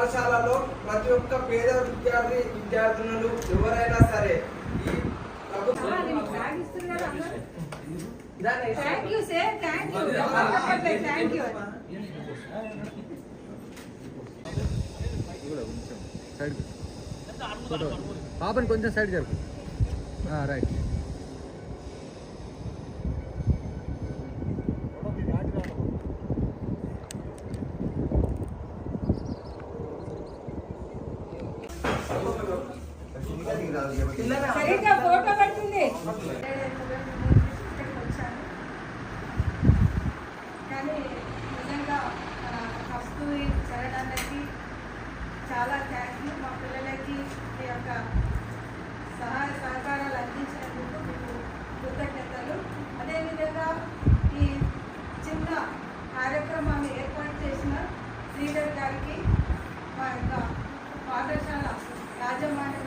పాఠశాలలో ప్రతి ఒక్క పేద విద్యార్థి విద్యార్థినులు ఎవరైనా సరే ఈ పాపని కొంచెం సైడ్ జరుపు. రైట్. సరిగ్గా ఫోటో పడుతుంది కానీ నిజంగా మన కస్తూరి చరణానికి చాలా థ్యాంక్ మా పిల్లలకి మీ యొక్క సహాయ సహకారాలు అందించినందుకు మీకు కృతజ్ఞతలు. అదేవిధంగా ఈ చిన్న కార్యక్రమాన్ని ఏర్పాటు చేసిన శ్రీధర్ గారికి మా యొక్క పాఠశాల Rádio